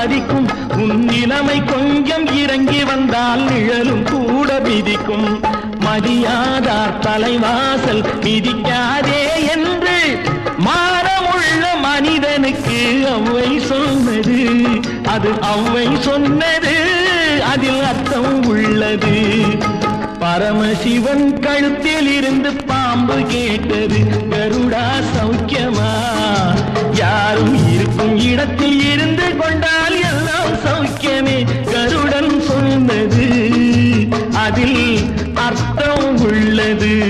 மதிக்கும் உன் நிலைமை கொஞ்சம் இறங்கி வந்தால் நிழலும் கூட மிதிக்கும். மதியாதார் தலைவாசல் மிதிக்காதே என்று மாறமுள்ள மனிதனுக்கு அவ்வை சொன்னது. அது அவ்வை சொன்னது அதில் அர்த்தம் உள்ளது. பரமசிவன் கழுத்தில் இருந்து பாம்பு கேட்டது. உள்ளது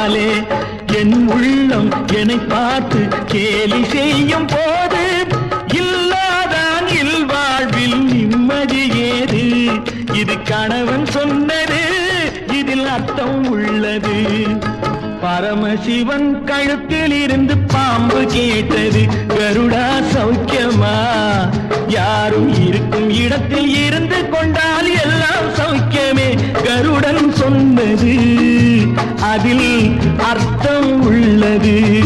வளர்ந்ததாலே என் உள்ளம் என்னை பார்த்து கேலி செய்யும் போது இல்லாதான் இல்வாழ்வில் நிம்மதி ஏது? இது கணவன் சொன்னது இதில் அர்த்தம் உள்ளது. பரமசிவன் கழுத்தில் இருந்து பாம்பு கேட்டது கருடா சௌக்கியமா? யாரும் இருக்கும் இடத்தில் இருந்து கொண்ட Thank you.